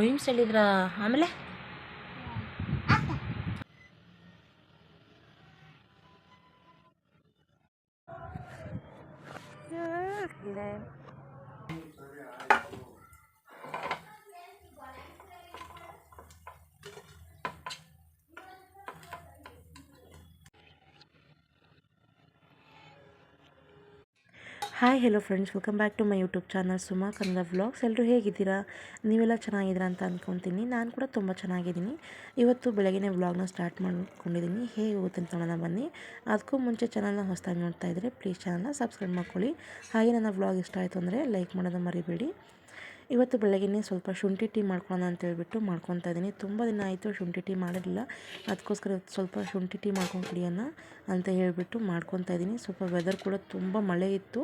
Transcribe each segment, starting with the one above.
Rhymes ಹೇಳಿದ್ರಾ? ಆಮೇಲೆ? Hi hello friends welcome back to my YouTube channel Suma Kannada vlogs ಎಲ್ಲರೂ ಹೇಗಿದ್ದೀರಾ? ನೀವೆಲ್ಲ ಚೆನ್ನಾಗಿದ್ದೀರಾ ಅಂತ ಅಂದ್ಕೊತೀನಿ ನಾನು ಕೂಡ ತುಂಬ ಚೆನ್ನಾಗಿದ್ದೀನಿ. ಇವತ್ತು ಬೆಳಗ್ಗೆ ವ್ಲಾಗ್ನ ಸ್ಟಾರ್ಟ್ ಮಾಡ್ಕೊಂಡಿದ್ದೀನಿ. ಹೇಗೆ ಹೋಗುತ್ತೆ ಅಂತ ನೋಡೋಣ ಬನ್ನಿ. ಅದಕ್ಕೂ ಮುಂಚೆ ಚಾನಲ್ನ ಹೊಸದಾಗಿ ನೋಡ್ತಾ ಇದ್ದರೆ ಪ್ಲೀಸ್ ಚಾನಲ್ನ ಸಬ್ಸ್ಕ್ರೈಬ್ ಮಾಡ್ಕೊಳ್ಳಿ. ಹಾಗೆ ನನ್ನ ವ್ಲಾಗ್ ಇಷ್ಟ ಆಯಿತು ಅಂದರೆ ಲೈಕ್ ಮಾಡೋದು ಮರಿಬೇಡಿ. ಇವತ್ತು ಬೆಳಗ್ಗೆ ಸ್ವಲ್ಪ ಶುಂಠಿ ಟೀ ಮಾಡ್ಕೊಳ್ಳೋಣ ಅಂತ ಹೇಳ್ಬಿಟ್ಟು ಮಾಡ್ಕೊತಾ ಇದ್ದೀನಿ. ತುಂಬ ದಿನ ಆಯಿತು ಶುಂಠಿ ಟೀ ಮಾಡಿರಲಿಲ್ಲ. ಅದಕ್ಕೋಸ್ಕರ ಸ್ವಲ್ಪ ಶುಂಠಿ ಟೀ ಮಾಡ್ಕೊಂಡು ಕುಡಿಯೋಣ ಅಂತ ಹೇಳಿಬಿಟ್ಟು ಮಾಡ್ಕೊತಾ ಇದ್ದೀನಿ. ಸ್ವಲ್ಪ ವೆದರ್ ಕೂಡ ತುಂಬ ಮಳೆ ಇತ್ತು.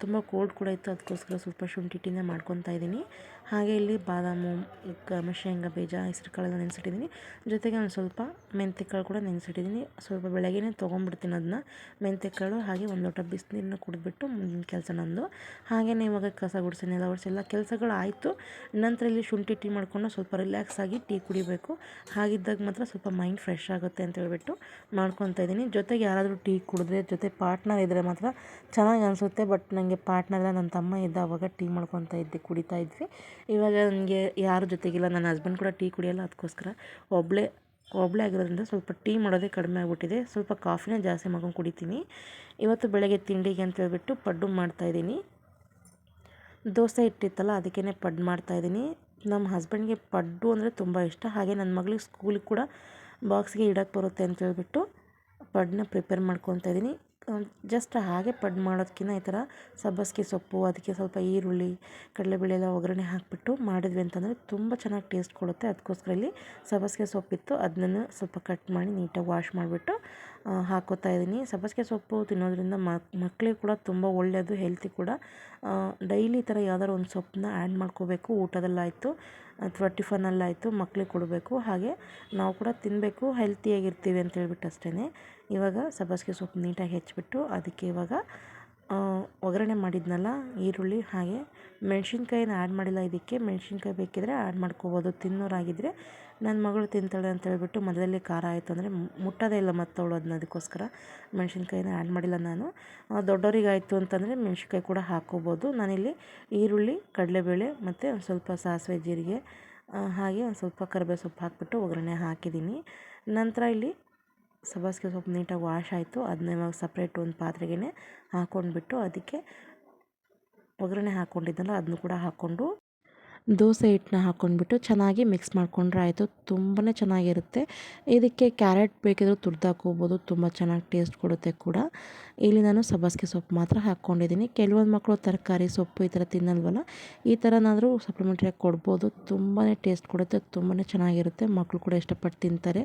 ತುಂಬ ಕೋಲ್ಡ್ ಕೂಡ ಇತ್ತು, ಅದಕ್ಕೋಸ್ಕರ ಸ್ವಲ್ಪ ಶುಂಠಿ ಟೀನೇ ಮಾಡ್ಕೊತಾ ಇದ್ದೀನಿ. ಹಾಗೆ ಇಲ್ಲಿ ಬಾದಾಮು ಕ- ಶೇಂಗಾ ಬೀಜ ಹೆಸರು ಕಾಳೆಲ್ಲ ನೆನೆಸಿಟ್ಟಿದ್ದೀನಿ. ಜೊತೆಗೆ ಒಂದು ಸ್ವಲ್ಪ ಮೆಂತ್ಯ ಕಾಳು ಕೂಡ ನೆನೆಸಿಟ್ಟಿದ್ದೀನಿ. ಸ್ವಲ್ಪ ಬೆಳಗ್ಗೆನೇ ತೊಗೊಂಡ್ಬಿಡ್ತೀನಿ ಅದನ್ನ. ಮೆಂತ್ಯಕಾಳು ಹಾಗೆ ಒಂದು ಲೋಟ ಬಿಸಿನೀರನ್ನ ಕುಡಿದ್ಬಿಟ್ಟು ಮುಂದಿನ ಕೆಲಸ ನಂದು. ಹಾಗೆಯೇ ಇವಾಗ ಕಸ ಗುಡಿಸಿ ನೆಲ ಒರೆಸಿ ಎಲ್ಲ ಕೆಲಸಗಳು ಆಯಿತು. ನಂತರ ಇಲ್ಲಿ ಶುಂಠಿ ಟೀ ಮಾಡಿಕೊಂಡು ಸ್ವಲ್ಪ ರಿಲ್ಯಾಕ್ಸ್ ಆಗಿ ಟೀ ಕುಡಿಬೇಕು. ಹಾಗಿದ್ದಾಗ ಮಾತ್ರ ಸ್ವಲ್ಪ ಮೈಂಡ್ ಫ್ರೆಶ್ ಆಗುತ್ತೆ ಅಂತ ಹೇಳ್ಬಿಟ್ಟು ಮಾಡ್ಕೊತಾ ಇದ್ದೀನಿ. ಜೊತೆಗೆ ಯಾರಾದರೂ ಟೀ ಕುಡಿದ್ರೆ, ಜೊತೆ ಪಾರ್ಟ್ನರ್ ಇದ್ದರೆ ಮಾತ್ರ ಚೆನ್ನಾಗಿ ಅನಿಸುತ್ತೆ. ಬಟ್ ನನಗೆ ಪಾರ್ಟ್ನರ್ ನನ್ನ ತಮ್ಮ ಇದ್ದ ಅವಾಗ ಟೀ ಮಾಡ್ಕೊತಾ ಇದ್ದೆ, ಕುಡಿತಾ ಇದ್ವಿ. ಇವಾಗ ನನಗೆ ಯಾರ ಜೊತೆಗಿಲ್ಲ, ನನ್ನ ಹಸ್ಬೆಂಡ್ ಕೂಡ ಟೀ ಕುಡಿಯಲ್ಲ ಅದಕ್ಕೋಸ್ಕರ ಒಬ್ಬಳೇ ಒಬ್ಬಳೇ ಆಗಿರೋದ್ರಿಂದ ಸ್ವಲ್ಪ ಟೀ ಮಾಡೋದೇ ಕಡಿಮೆ ಆಗಿಬಿಟ್ಟಿದೆ. ಸ್ವಲ್ಪ ಕಾಫಿನೇ ಜಾಸ್ತಿ ಮಾಡ್ಕೊಂಡು ಕುಡಿತೀನಿ. ಇವತ್ತು ಬೆಳಗ್ಗೆ ತಿಂಡಿಗೆ ಅಂತ ಹೇಳ್ಬಿಟ್ಟು ಪಡ್ಡು ಮಾಡ್ತಾಯಿದ್ದೀನಿ ದೋಸೆ ಇಟ್ಟಿತ್ತಲ್ಲ ಅದಕ್ಕೇ ಪಡ್ಡು ಮಾಡ್ತಾಯಿದ್ದೀನಿ ನಮ್ಮ ಹಸ್ಬೆಂಡ್ಗೆ ಪಡ್ಡು ಅಂದರೆ ತುಂಬ ಇಷ್ಟ. ಹಾಗೆ ನನ್ನ ಮಗಳಿಗೆ ಸ್ಕೂಲಿಗೆ ಕೂಡ ಬಾಕ್ಸ್ಗೆ ಇಡಕ್ಕೆ ಬರುತ್ತೆ ಅಂತ ಹೇಳ್ಬಿಟ್ಟು ಪಡ್ಡನ್ನ ಪ್ರಿಪೇರ್ ಮಾಡ್ಕೊತಾ ಇದ್ದೀನಿ. ಜಸ್ಟ್ ಹಾಗೆ ಪಡ್ ಮಾಡೋದಕ್ಕಿಂತ ಈ ಥರ ಸಬ್ಬಸಿಗೆ ಸೊಪ್ಪು, ಅದಕ್ಕೆ ಸ್ವಲ್ಪ ಈರುಳ್ಳಿ ಕಡಲೆಬೇಳೆ ಎಲ್ಲ ಒಗ್ಗರಣೆ ಹಾಕಿಬಿಟ್ಟು ಮಾಡಿದ್ವಿ ಅಂತಂದರೆ ತುಂಬ ಚೆನ್ನಾಗಿ ಟೇಸ್ಟ್ ಕೊಡುತ್ತೆ. ಅದಕ್ಕೋಸ್ಕರ ಇಲ್ಲಿ ಸಬ್ಬಸಿಗೆ ಸೊಪ್ಪಿತ್ತು ಅದನ್ನು ಸ್ವಲ್ಪ ಕಟ್ ಮಾಡಿ ನೀಟಾಗಿ ವಾಶ್ ಮಾಡಿಬಿಟ್ಟು ಹಾಕೋತಾ ಇದ್ದೀನಿ ಸಬ್ಬಸಿಗೆ ಸೊಪ್ಪು ತಿನ್ನೋದ್ರಿಂದ ಮಕ್ಕಳಿಗೆ ಕೂಡ ತುಂಬ ಒಳ್ಳೆಯದು ಹೆಲ್ತಿ ಕೂಡ. ಡೈಲಿ ಈ ಥರ ಯಾವ್ದಾದ್ರು ಒಂದು ಸೊಪ್ಪನ್ನ ಆ್ಯಡ್ ಮಾಡ್ಕೋಬೇಕು. ಊಟದಲ್ಲಾಯಿತು, ಅಥವಾ ಟಿಫನಲ್ಲಾಯಿತು ಮಕ್ಕಳಿಗೆ ಕೊಡಬೇಕು. ಹಾಗೆ ನಾವು ಕೂಡ ತಿನ್ನಬೇಕು ಹೆಲ್ತಿಯಾಗಿರ್ತೀವಿ ಅಂತ ಹೇಳ್ಬಿಟ್ಟು ಅಷ್ಟೇ ಇವಾಗ ಸಬ್ಬಸಿಗೆ ಸೊಪ್ಪು ನೀಟಾಗಿ ಹೆಚ್ಚಿಬಿಟ್ಟು ಅದಕ್ಕೆ ಇವಾಗ ಒಗ್ಗರಣೆ ಮಾಡಿದ್ನಲ್ಲ, ಈರುಳ್ಳಿ ಹಾಗೆ ಮೆಣಸಿನ್ಕಾಯಿನ ಆ್ಯಡ್ ಮಾಡಿಲ್ಲ ಇದಕ್ಕೆ. ಮೆಣಸಿನ್ಕಾಯಿ ಬೇಕಿದ್ರೆ ಆ್ಯಡ್ ಮಾಡ್ಕೋಬೋದು. ತಿನ್ನೋರಾಗಿದ್ದರೆ ನನ್ನ ಮಗಳು ತಿಂತಾಳೆ ಅಂತ ಹೇಳ್ಬಿಟ್ಟು ಮಧ್ಯದಲ್ಲಿ ಖಾರ ಆಯಿತು ಅಂದರೆ ಮುಟ್ಟೋದೇ ಇಲ್ಲ ಮತ್ತವಳು ಅದನ್ನ ಅದಕ್ಕೋಸ್ಕರ. ಮೆಣಸಿನ್ಕಾಯಿನ ಆ್ಯಡ್ ಮಾಡಿಲ್ಲ ನಾನು. ದೊಡ್ಡವರಿಗೆ ಆಯಿತು ಅಂತಂದರೆ ಮೆಣಸಿನ್ಕಾಯಿ ಕೂಡ ಹಾಕ್ಕೋಬೋದು. ನಾನಿಲ್ಲಿ ಈರುಳ್ಳಿ, ಕಡಲೆಬೇಳೆ ಮತ್ತು ಒಂದು ಸ್ವಲ್ಪ ಸಾಸಿವೆ ಜೀರಿಗೆ ಹಾಗೆ ಒಂದು ಸ್ವಲ್ಪ ಕರಿಬೇವು ಸೊಪ್ಪು ಹಾಕಿಬಿಟ್ಟು ಒಗ್ಗರಣೆ ಹಾಕಿದ್ದೀನಿ. ನಂತರ ಇಲ್ಲಿ ಸಬ್ಬಸಿಗೆ ಸೊಪ್ಪು ನೀಟಾಗಿ ವಾಶ್ ಆಯಿತು. ಅದನ್ನ ಇವಾಗ ಸಪ್ರೇಟ್ ಒಂದು ಪಾತ್ರೆಗೆ ಹಾಕ್ಕೊಂಡ್ಬಿಟ್ಟು ಅದಕ್ಕೆ ಒಗ್ಗರಣೆ ಹಾಕ್ಕೊಂಡಿದ್ದಲ್ಲ ಅದನ್ನು ಕೂಡ ಹಾಕ್ಕೊಂಡು ದೋಸೆ ಹಿಟ್ಟನ್ನ ಹಾಕ್ಕೊಂಡ್ಬಿಟ್ಟು ಚೆನ್ನಾಗಿ ಮಿಕ್ಸ್ ಮಾಡ್ಕೊಂಡ್ರೆ ಆಯಿತು. ತುಂಬಾ ಚೆನ್ನಾಗಿರುತ್ತೆ. ಇದಕ್ಕೆ ಕ್ಯಾರೆಟ್ ಬೇಕಿದ್ರೂ ತುರ್ದು ಹಾಕೋಬೋದು ತುಂಬ ಚೆನ್ನಾಗಿ ಟೇಸ್ಟ್ ಕೊಡುತ್ತೆ ಕೂಡ. ಇಲ್ಲಿ ನಾನು ಸಬ್ಬಸಿಗೆ ಸೊಪ್ಪು ಮಾತ್ರ ಹಾಕ್ಕೊಂಡಿದ್ದೀನಿ ಕೆಲವೊಂದು ಮಕ್ಕಳು ತರಕಾರಿ ಸೊಪ್ಪು ಈ ಥರ ತಿನ್ನಲ್ವಲ್ಲ, ಈ ಥರನಾದರೂ ಸಪ್ಲಿಮೆಂಟ್ರಿಯಾಗಿ ಕೊಡ್ಬೋದು. ತುಂಬಾ ಟೇಸ್ಟ್ ಕೊಡುತ್ತೆ. ತುಂಬಾ ಚೆನ್ನಾಗಿರುತ್ತೆ. ಮಕ್ಕಳು ಕೂಡ ಇಷ್ಟಪಟ್ಟು ತಿಂತಾರೆ.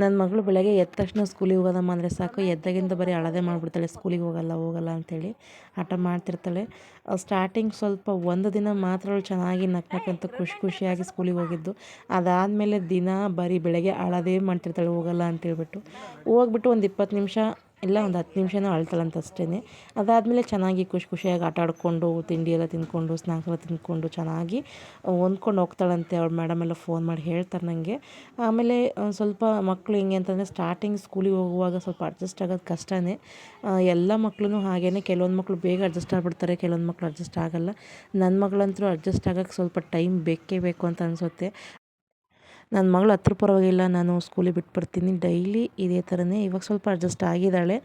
ನನ್ನ ಮಗಳು ಬೆಳಗ್ಗೆ ಎದ್ದ ತಕ್ಷಣ ಸ್ಕೂಲಿಗೆ ಹೋಗೋದಮ್ಮ ಅಂದರೆ ಸಾಕು. ಎದ್ದಾಗಿಂದ ಬರೀ ಅಳದೆ ಮಾಡಿಬಿಡ್ತಾಳೆ. ಸ್ಕೂಲಿಗೆ ಹೋಗಲ್ಲ ಹೋಗಲ್ಲ ಅಂಥೇಳಿ ಹಠ ಮಾಡ್ತಿರ್ತಾಳೆ. ಸ್ಟಾರ್ಟಿಂಗ್ ಸ್ವಲ್ಪ ಒಂದು ದಿನ ಮಾತ್ರ ಅವಳು ಚೆನ್ನಾಗಿ ನಕ್ ನಕ್ಕಂತ ಖುಷಿ ಖುಷಿಯಾಗಿ ಸ್ಕೂಲಿಗೆ ಹೋಗಿದ್ದು. ಅದಾದಮೇಲೆ ದಿನ ಬರೀ ಬೆಳಗ್ಗೆ ಅಳದೇ ಮಾಡ್ತಿರ್ತಾಳೆ, ಹೋಗಲ್ಲ ಅಂತೇಳ್ಬಿಟ್ಟು ಹೋಗ್ಬಿಟ್ಟು ಒಂದು ಇಪ್ಪತ್ತು ನಿಮಿಷ ಇಲ್ಲ ಒಂದು ಹತ್ತು ನಿಮಿಷನೂ ಅಳ್ತಾಳಂತ ಅಷ್ಟೇ ಅದಾದಮೇಲೆ ಚೆನ್ನಾಗಿ ಖುಷಿ ಖುಷಿಯಾಗಿ ಆಟ ಆಡಿಕೊಂಡು, ತಿಂಡಿ ಎಲ್ಲ ತಿಂದ್ಕೊಂಡು ಸ್ನ್ಯಾಕ್ಸ್ ಎಲ್ಲ ತಿಂದ್ಕೊಂಡು ಚೆನ್ನಾಗಿ ಹೊಂದ್ಕೊಂಡು ಹೋಗ್ತಾಳಂತೆ ಅವ್ಳ ಮೇಡಮ್ ಎಲ್ಲ ಫೋನ್ ಮಾಡಿ ಹೇಳ್ತಾರೆ ನನಗೆ ಆಮೇಲೆ ಸ್ವಲ್ಪ ಮಕ್ಕಳು ಹೆಂಗೆ ಅಂತಂದರೆ ಸ್ಟಾರ್ಟಿಂಗ್ ಸ್ಕೂಲಿಗೆ ಹೋಗುವಾಗ ಸ್ವಲ್ಪ ಅಡ್ಜಸ್ಟ್ ಆಗೋದು ಕಷ್ಟನೇ. ಎಲ್ಲ ಮಕ್ಕಳು ಹಾಗೇ ಕೆಲವೊಂದು ಮಕ್ಕಳು ಬೇಗ ಅಡ್ಜಸ್ಟ್ ಆಗಿಬಿಡ್ತಾರೆ, ಕೆಲವೊಂದು ಮಕ್ಕಳು ಅಡ್ಜಸ್ಟ್ ಆಗಲ್ಲ. ನನ್ನ ಮಗಳಂತೂ ಅಡ್ಜಸ್ಟ್ ಆಗೋಕ್ಕೆ ಸ್ವಲ್ಪ ಟೈಮ್ ಬೇಕೇ ಬೇಕು ಅಂತ ಅನಿಸುತ್ತೆ. ನನ್ನ ಮಗಳು ಹತ್ರ ಪರವಾಗಿಲ್ಲ, ನಾನು ಸ್ಕೂಲಿಗೆ ಬಿಟ್ಟು ಬರ್ತೀನಿ ಡೈಲಿ ಇದೇ ಥರನೇ ಇವಾಗ ಸ್ವಲ್ಪ ಅಡ್ಜಸ್ಟ್ ಆಗಿದ್ದಾಳೆ.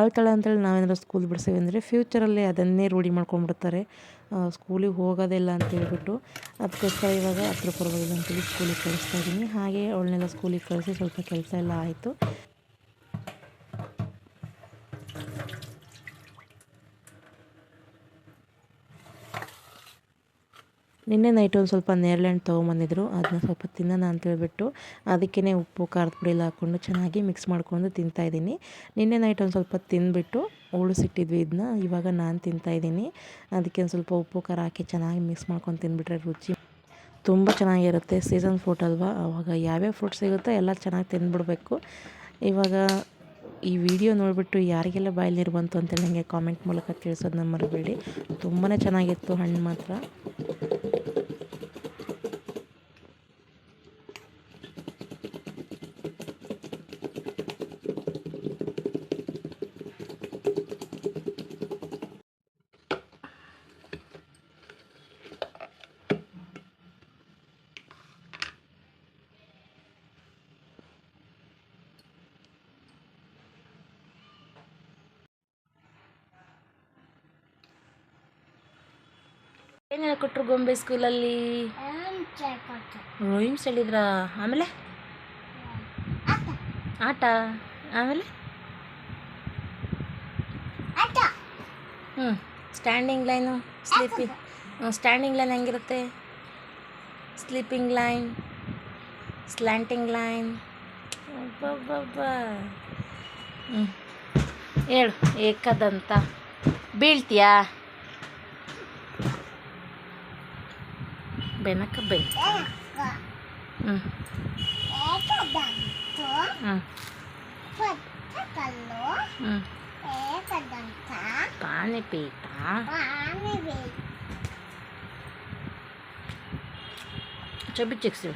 ಅಳ್ತಾಳೆ ಅಂತೇಳಿ ನಾವೇನಾದ್ರು ಸ್ಕೂಲ್ ಬಿಡ್ಸೇವೆ ಅಂದರೆ ಫ್ಯೂಚರಲ್ಲಿ ಅದನ್ನೇ ರೂಢಿ ಮಾಡ್ಕೊಂಡ್ಬಿಡ್ತಾರೆ. ಸ್ಕೂಲಿಗೆ ಹೋಗೋದಿಲ್ಲ ಅಂತ ಹೇಳ್ಬಿಟ್ಟು ಅದಕ್ಕೋಸ್ಕರ ಇವಾಗ ಹತ್ರ ಪರವಾಗಿಲ್ಲ ಅಂತೇಳಿ ಸ್ಕೂಲಿಗೆ ಕಳಿಸ್ತಾ ಇದ್ದೀನಿ ಹಾಗೆ ಅವಳನ್ನೆಲ್ಲ ಸ್ಕೂಲಿಗೆ ಕಳಿಸಿ ಸ್ವಲ್ಪ ಕೆಲಸ ಎಲ್ಲ ಆಯಿತು. ನಿನ್ನೆ ನೈಟ್ ಒಂದು ಸ್ವಲ್ಪ ನೇರಳೆ ಹಣ್ಣು ತೊಗೊಂಬಂದಿದ್ರು. ಅದನ್ನ ಸ್ವಲ್ಪ ತಿನ್ನೋಣ ಅಂತೇಳ್ಬಿಟ್ಟು ಅದಕ್ಕೇ ಉಪ್ಪು, ಖಾರದ ಪುಡಿ ಎಲ್ಲ ಹಾಕ್ಕೊಂಡು ಚೆನ್ನಾಗಿ ಮಿಕ್ಸ್ ಮಾಡ್ಕೊಂಡು ತಿಂತಾಯಿದ್ದೀನಿ ನಿನ್ನೆ ನೈಟ್ ಒಂದು ಸ್ವಲ್ಪ ತಿಂದುಬಿಟ್ಟು ಉಳಿಸಿಟ್ಟಿದ್ವಿ ಇದನ್ನ ಇವಾಗ ನಾನು ತಿಂತಾಯಿದ್ದೀನಿ ಅದಕ್ಕೆ ಒಂದು ಸ್ವಲ್ಪ ಉಪ್ಪು, ಖಾರ ಹಾಕಿ ಚೆನ್ನಾಗಿ ಮಿಕ್ಸ್ ಮಾಡ್ಕೊಂಡು ತಿಂದುಬಿಟ್ರೆ ರುಚಿ ತುಂಬ ಚೆನ್ನಾಗಿರುತ್ತೆ. ಸೀಸನ್ ಫ್ರೂಟ್ ಅಲ್ವಾ? ಆವಾಗ ಯಾವ್ಯಾವ ಫ್ರೂಟ್ ಸಿಗುತ್ತೋ ಎಲ್ಲ ಚೆನ್ನಾಗಿ ತಿಂದ್ಬಿಡ್ಬೇಕು. ಇವಾಗ ಈ ವಿಡಿಯೋ ನೋಡಿಬಿಟ್ಟು ಯಾರಿಗೆಲ್ಲ ಬಾಯಲ್ಲಿ ಬಂತು ಅಂತೇಳಿ ನನಗೆ ಕಾಮೆಂಟ್ ಮೂಲಕ ತಿಳಿಸೋದನ್ನ ಮರಬೇಡಿ. ತುಂಬಾ ಚೆನ್ನಾಗಿತ್ತು ಹಣ್ಣು ಮಾತ್ರ. ಏನು ಕೊಟ್ಟರು ಗೊಂಬೆ ಸ್ಕೂಲಲ್ಲಿ? ರೋಯಿಂಗ್ಸ್ ಹೇಳಿದ್ರಾ? ಆಮೇಲೆ? ಆಟ. ಆಮೇಲೆ? ಹ್ಞೂ standing line sleeping standing line ಹೆಂಗಿರುತ್ತೆ? ಸ್ಲೀಪಿಂಗ್ ಲೈನ್ ಸ್ಲ್ಯಾಂಟಿಂಗ್ ಲೈನ್ ಹ್ಞೂ ಹೇಳು, ಏಕದಂತ. ಬೀಳ್ತೀಯಾ? ಬೆನಕ ಬೆನ್ ಹ್ಞೂ ಹ್ಞೂ ಹ್ಞೂ ಪಾನಿಪೀಠ ಚಬ್ಬಿ ಚಿಕ್ಸಿ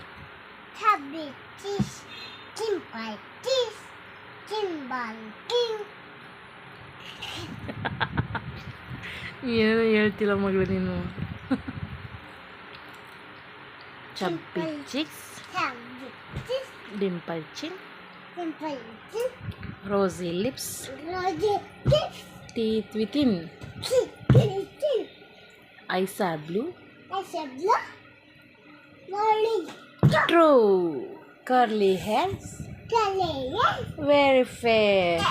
ಏನೋ ಹೇಳ್ತಿಲ್ಲ ಮಗಳು ನೀನು Chubby Cheeks, Dimple Chin, Rosy Lips, Teeth Within, Eyes are Blue, True, Curly Hairs, Very Fair.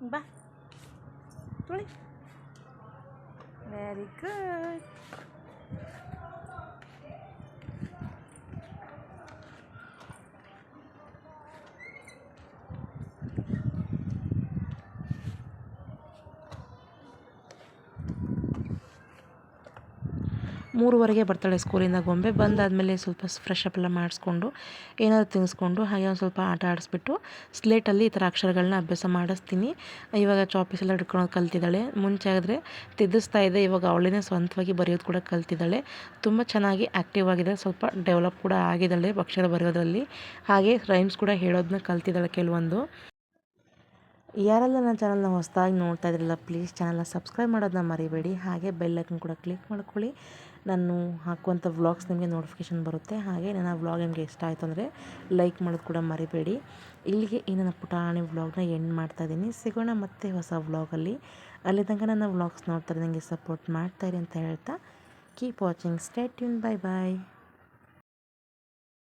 Bye. Boleh? Very good. ಮೂರುವರೆಗೆ ಬರ್ತಾಳೆ ಸ್ಕೂಲಿಂದ ಗೊಂಬೆ. ಬಂದಾದಮೇಲೆ ಸ್ವಲ್ಪ ಫ್ರೆಶ್ ಅಪ್ ಎಲ್ಲ ಮಾಡಿಸ್ಕೊಂಡು, ಏನಾದರೂ ತಿನ್ನಿಸ್ಕೊಂಡು ಹಾಗೆ ಒಂದು ಸ್ವಲ್ಪ ಆಟ ಆಡಿಸ್ಬಿಟ್ಟು ಸ್ಲೇಟಲ್ಲಿ ಈ ಥರ ಅಕ್ಷರಗಳನ್ನ ಅಭ್ಯಾಸ ಮಾಡಿಸ್ತೀನಿ. ಇವಾಗ ಚಾಪೀಸ್ ಎಲ್ಲ ಹಿಡ್ಕೊಳೋದು ಕಲ್ತಿದ್ದಾಳೆ. ಮುಂಚೆ ಆದರೆ ತಿದ್ದಿಸ್ತಾ ಇದೆ ಇವಾಗ ಅವಳೇ ಸ್ವಂತವಾಗಿ ಬರೆಯೋದು ಕೂಡ ಕಲ್ತಿದ್ದಾಳೆ. ತುಂಬ ಚೆನ್ನಾಗಿ ಆ್ಯಕ್ಟಿವ್ ಆಗಿದೆ. ಸ್ವಲ್ಪ ಡೆವಲಪ್ ಕೂಡ ಆಗಿದ್ದಾಳೆ ಅಕ್ಷರ ಬರೆಯೋದ್ರಲ್ಲಿ. ಹಾಗೆ ರೈಮ್ಸ್ ಕೂಡ ಹೇಳೋದನ್ನ ಕಲ್ತಿದ್ದಾಳೆ ಕೆಲವೊಂದು. ಯಾರೆಲ್ಲ ನನ್ನ ಚಾನಲ್ನ ಹೊಸದಾಗಿ ನೋಡ್ತಾ ಇದ್ರಲ್ಲ ಪ್ಲೀಸ್ ಚಾನಲ್ನ ಸಬ್ಸ್ಕ್ರೈಬ್ ಮಾಡೋದನ್ನ ಮರಿಬೇಡಿ. ಹಾಗೆ ಬೆಲ್ ಐಕನ್ ಕೂಡ ಕ್ಲಿಕ್ ಮಾಡ್ಕೊಳ್ಳಿ. ನಾನು ಹಾಕುವಂಥ ವ್ಲಾಗ್ಸ್ ನಿಮಗೆ ನೋಟಿಫಿಕೇಷನ್ ಬರುತ್ತೆ. ಹಾಗೆ ನನ್ನ ವ್ಲಾಗ್ ನಿಮಗೆ ಇಷ್ಟ ಆಯಿತು ಅಂದರೆ ಲೈಕ್ ಮಾಡೋದು ಕೂಡ ಮರಿಬೇಡಿ. ಇಲ್ಲಿಗೆ ಈ ನನ್ನ ಪುಟಾಣಿ ವ್ಲಾಗ್ನ ಎಂಡ್ ಮಾಡ್ತಾ ಇದ್ದೀನಿ. ಸಿಗೋಣ ಮತ್ತೆ ಹೊಸ ವ್ಲಾಗಲ್ಲಿ ಅಲ್ಲಿ. ತನಕ ನನ್ನ ವ್ಲಾಗ್ಸ್ ನೋಡ್ತಾರೆ ನನಗೆ ಸಪೋರ್ಟ್ ಮಾಡ್ತಾಯಿರಿ ಅಂತ ಹೇಳ್ತಾ keep watching stay tuned bye bye